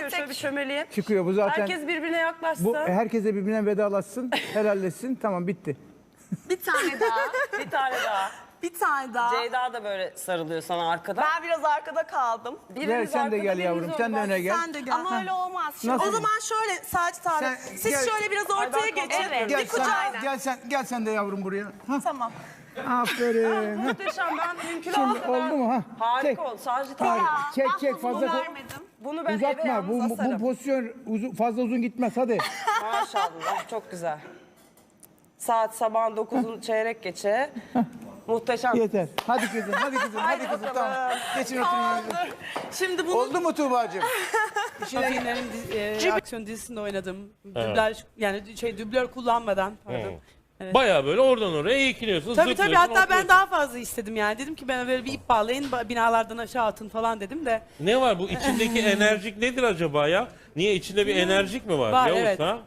çıkıyor şöyle bir çömeleyeyim. Çıkıyor bu zaten. Herkes birbirine yaklaşsın. Bu herkese birbirine vedalaşsın, helalleşsin. Tamam bitti. Bir tane daha. Bir tane daha. bir tane daha. Ceyda da böyle sarılıyor sana arkadan. Ben biraz arkada kaldım. Biriniz Gel sen de arkada, gel biriniz yavrum. Sen de öne gel. Sen de gel. Ama öyle olmaz. Şimdi Nasıl? O zaman şöyle Sacit abi. Sen siz gel. şöyle biraz Ay, ortaya ben geçin. kalkamıyorum. Gel Bir kucağa. sen, gel sen, gel sen de yavrum buraya. Hah, Tamam. aferin. Muhteşem ben mümkün Şimdi oldu mu, ha? Harika Çek. oldu. Sadece çek çek fazla ko- vermedim. Bunu ben eve uzatma. yalnız Bu, bu, bu pozisyon uzun, fazla uzun gitmez hadi. Maşallah çok güzel. Saat sabahın 9'un çeyrek geçe. Muhteşem. Yeter. Hadi kızım, hadi kızım, hadi kızım. Tamam. Geçin oturun. Şimdi bunu Oldu mu Tuğba'cığım? Dizi- e, aksiyon dizisinde oynadım. Dublaj yani şey dublör kullanmadan pardon. Baya böyle oradan oraya eğikiliyorsun. Tabii tabii hatta ben daha fazla istedim yani. Dedim ki bana böyle bir ip bağlayın ba- binalardan aşağı atın falan dedim de. Ne var bu içindeki enerjik nedir acaba ya? Niye içinde bir enerjik mi var? Var, Yavuz evet. ha?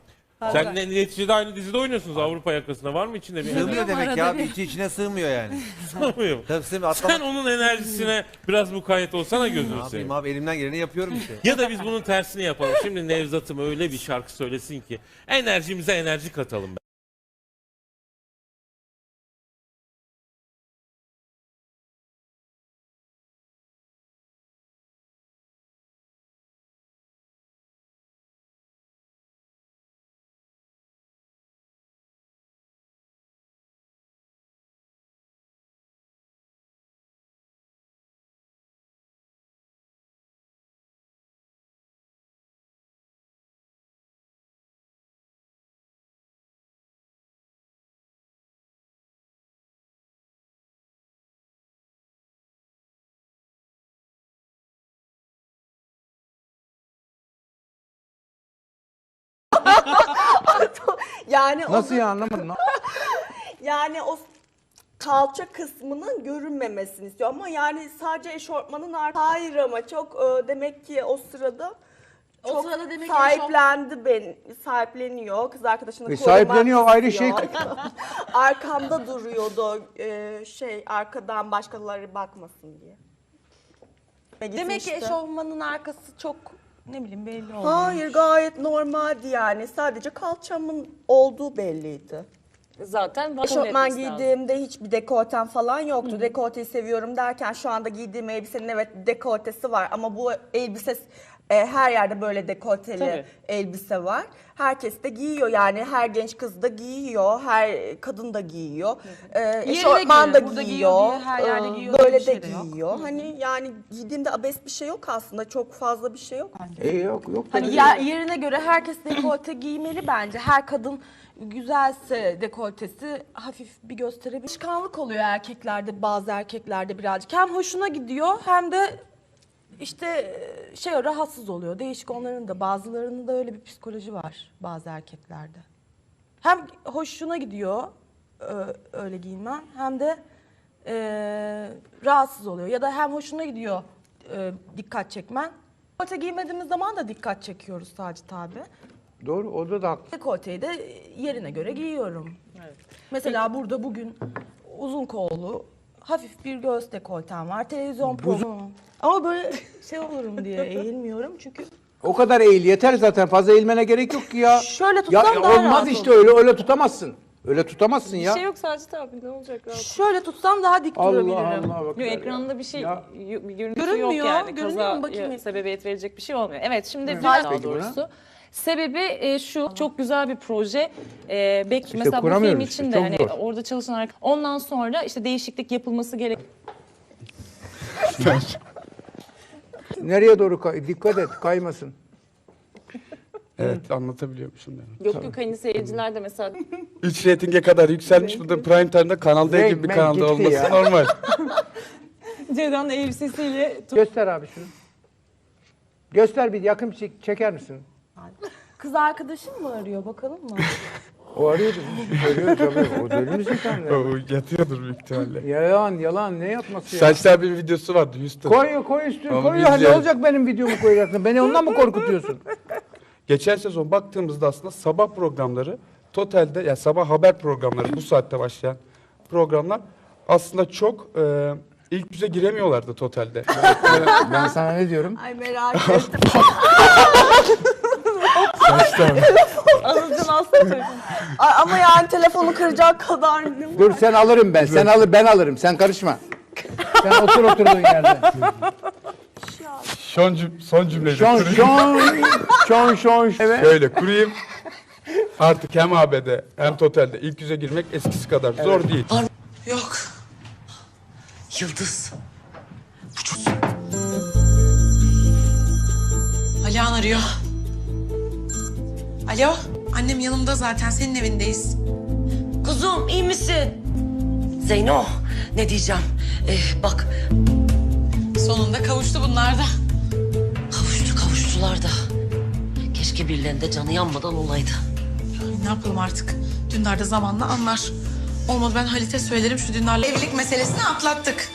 Sen ne, neticede aynı dizide oynuyorsunuz Avrupa yakasında. Var mı içinde bir enerji? Sığmıyor demek arada ya. bir- içi içine sığmıyor yani. Sanmıyorum. Tabii sığmıyor. Sen Atlamak onun enerjisine biraz mukayyet olsana ne gözünü yapayım seveyim. abi elimden geleni yapıyorum işte. Ya da biz bunun tersini yapalım. Şimdi Nevzat'ım öyle bir şarkı söylesin ki enerjimize enerji katalım. yani o Nasıl ya anlamadım. yani o kalça kısmının görünmemesini istiyor ama yani sadece eşortmanın arkası. Hayır ama çok e, demek ki o sırada O çok sırada demek ki sahiplendi ben sahipleniyor kız arkadaşını E, korumak sahipleniyor, ayrı şey. arkamda duruyordu e, şey arkadan başkaları bakmasın diye. Demek ki gitmişti. eşofmanın arkası çok ne bileyim belli oldu. Hayır gayet normaldi yani sadece kalçamın olduğu belliydi. Zaten bakım Eşofman etmesi lazım. giydiğimde hiçbir dekoltem falan yoktu. Dekolteyi seviyorum derken şu anda giydiğim elbisenin evet dekoltesi var ama bu elbise e, her yerde böyle dekolteli Tabii. elbise var. Herkes de giyiyor yani her genç kız da giyiyor, her kadın da giyiyor. E, eşofman göre, da giyiyor, giyiyor diye her yerde e, giyiyor böyle de şey de yok. giyiyor. Hani yani giydiğimde abes bir şey yok aslında çok fazla bir şey yok. E, yok yok. Hani ya, yerine göre herkes dekolte giymeli bence. Her kadın güzelse dekoltesi hafif bir gösterebilir. Çıkanlık oluyor erkeklerde bazı erkeklerde birazcık. Hem hoşuna gidiyor hem de işte e, şey rahatsız oluyor. Değişik onların da bazılarının da öyle bir psikoloji var bazı erkeklerde. Hem hoşuna gidiyor ö- öyle giyinmen hem de e, rahatsız oluyor. Ya da hem hoşuna gidiyor e, dikkat çekmen. Dekolte giymediğimiz zaman da dikkat çekiyoruz Sacit abi. Doğru, orada da haklı. Dekolteyi de yerine göre giyiyorum. Mesela burada bugün uzun kollu hafif bir göğüs dekoltem var. Televizyon programı. Ama böyle şey olurum diye eğilmiyorum çünkü O kadar eğil yeter zaten. Fazla eğilmene gerek yok ki ya. Şöyle tutsam ya, daha Olmaz rahat işte öyle öyle tutamazsın. Öyle tutamazsın ya. şey yok Sacit abi ne olacak rahat. şöyle tutsam daha dik Allah durabilirim. Allah bak. Yok ekranda bir şey Ya- y- bir görüntü Görünmüyor, yok yani. görünüyor mu? Kaza Bakayım. e, sebebiyet verecek bir şey olmuyor. Evet şimdi Evet. daha Peki doğrusu. Sebebi e, şu çok güzel bir proje. E, bek, mesela bu film kuramıyoruz için işte, de çok hani zor. orada çalışan arka- ondan sonra işte değişiklik yapılması gerek. Nereye doğru kay- dikkat et kaymasın. Evet anlatabiliyormuşum demek. Yok yok hani seyirciler de mesela 3 reytinge kadar yükselmiş. Bu da prime time'da Kanal D gibi bir kanalda gitti olması ya. normal. Ceydan'ın elbisesiyle Göster abi şunu. Göster bir yakın çek, çeker misin? Kız arkadaşım mı arıyor bakalım mı? O arıyordu. Arıyor tabii. O deli misin sen de? o yatıyordur büyük ihtimalle. Yalan yalan ne yapması ya? Saçlı abinin videosu vardı Houston. Koy koy üstüne Onu koy ya. Ne olacak benim videomu koyacaksın? Beni ondan mı korkutuyorsun? Geçen sezon baktığımızda aslında sabah programları totalde yani sabah haber programları bu saatte başlayan programlar aslında çok e, ilk yüze giremiyorlardı totalde. Ben, ben sana ne diyorum? Ay merak ettim. Alıcın aslında ama yani telefonu kıracak kadar? Dur sen alırım ben. Sen alır ben alırım. Sen karışma. Sen otur oturduğun yerde. Son, cüm son cümleydi. Şon Kurayım. şon şon şon. Evet. Şöyle kurayım. Artık hem AB'de hem totalde ilk yüze girmek eskisi kadar zor değil. Yok. Yıldız. Bu çok... Alihan arıyor. Alo. Annem yanımda zaten. Senin evindeyiz. Kuzum iyi misin? Zeyno ne diyeceğim? Ee, bak. Sonunda kavuştu bunlar da. Kavuştu kavuştular da. Keşke birilerinde canı yanmadan olaydı. Ne yapalım artık? Dündar da zamanla anlar. Olmadı ben Halit'e söylerim şu Dündar'la evlilik meselesini atlattık.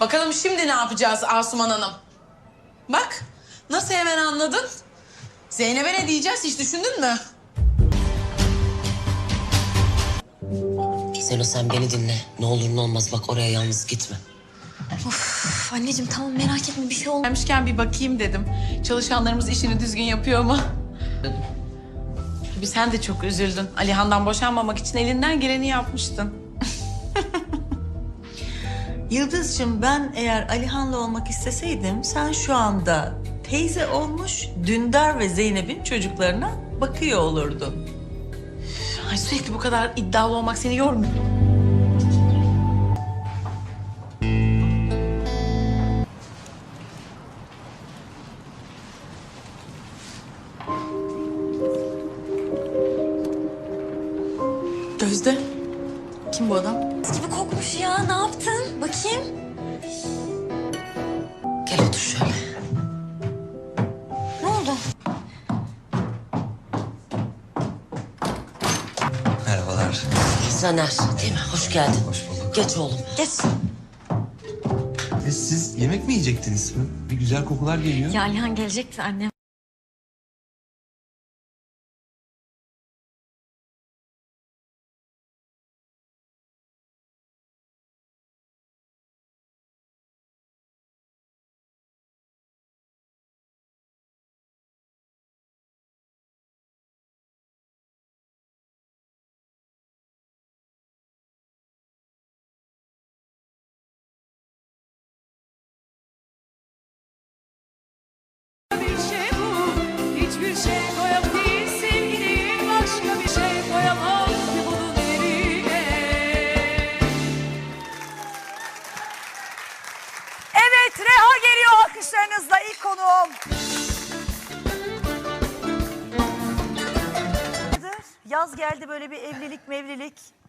Bakalım şimdi ne yapacağız Asuman Hanım? Bak nasıl hemen anladın? Zeynep'e ne diyeceğiz hiç düşündün mü? Zeno sen beni dinle. Ne olur ne olmaz bak oraya yalnız gitme. Of, anneciğim tamam merak etme bir şey olmaz. Gelmişken bir bakayım dedim. Çalışanlarımız işini düzgün yapıyor mu? Bir sen de çok üzüldün. Alihan'dan boşanmamak için elinden geleni yapmıştın. Yıldız'cığım ben eğer Alihan'la olmak isteseydim sen şu anda teyze olmuş Dündar ve Zeynep'in çocuklarına bakıyor olurdun. Ay sürekli bu kadar iddialı olmak seni yormuyor. Gözde. Kim bu adam? Gibi kokmuş ya ne yaptın? Bakayım. Caner değil mi? Hoş geldin. Hoş bulduk. Geç oğlum. Geç. E, siz yemek mi yiyecektiniz? Bir güzel kokular geliyor. Ya Alihan gelecekti annem.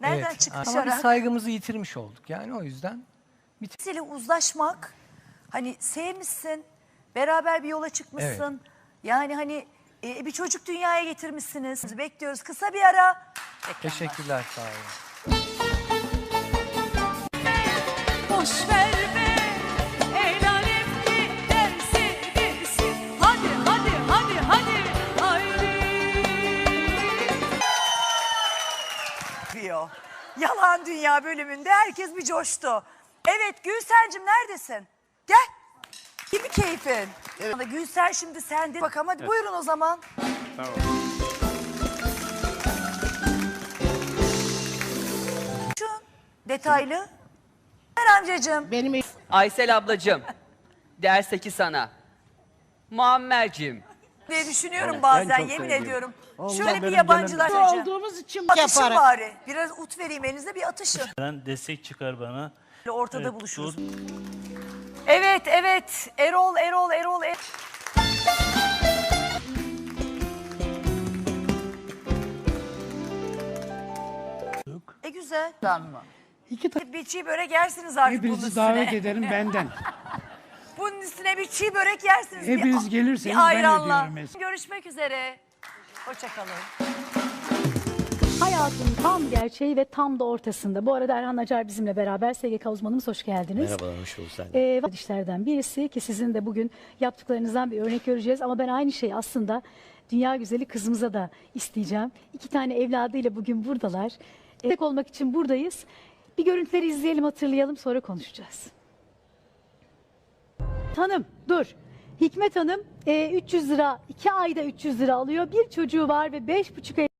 Mevlilik. Nereden Evet. çıkmış Ama biz saygımızı yitirmiş olduk. Yani o yüzden Birisiyle uzlaşmak, hani sevmişsin, beraber bir yola çıkmışsın. Yani hani e, bir çocuk dünyaya getirmişsiniz. Bekliyoruz kısa bir ara. teşekkürler sağ olun. Boş ver Yalan Dünya bölümünde herkes bir coştu. Evet Gülsen'cim neredesin? Gel. Gibi keyfin? Evet. Gülsen şimdi sende. Bakalım hadi buyurun o zaman. Şu detaylı. Ver amcacığım. Benim Aysel ablacığım. Derse ki sana. Muammer'cim. Diye düşünüyorum bazen çok yemin seviyorum. ediyorum. Allah Şöyle bir benim yabancılar Olduğumuz için Atışın bari. Biraz ut vereyim elinize bir atışın. destek çıkar bana. Böyle Ortada buluşuruz. Evet evet Erol Erol Erol. Er- E güzel. Tamam. İki tane Bir çiğ börek yersiniz artık bunun Hepinizi üstüne. davet ederim benden. Üstüne bir çiğ börek yersiniz. Hepiniz bir, gelirseniz bir ben ayranla. ödüyorum mesela. Görüşmek üzere. Hoşçakalın. Hayatın tam gerçeği ve tam da ortasında. Bu arada Erhan Acar bizimle beraber SGK uzmanımız hoş geldiniz. Merhabalar hoş bulduk sen. Ee, işlerden birisi ki sizin de bugün yaptıklarınızdan bir örnek göreceğiz. Ama ben aynı şeyi aslında dünya güzeli kızımıza da isteyeceğim. İki tane evladıyla bugün buradalar. Tek olmak için buradayız. Bir görüntüleri izleyelim, hatırlayalım, sonra konuşacağız. Hanım dur. Hikmet Hanım e, 300 lira 2 ayda 300 lira alıyor. Bir çocuğu var ve 5,5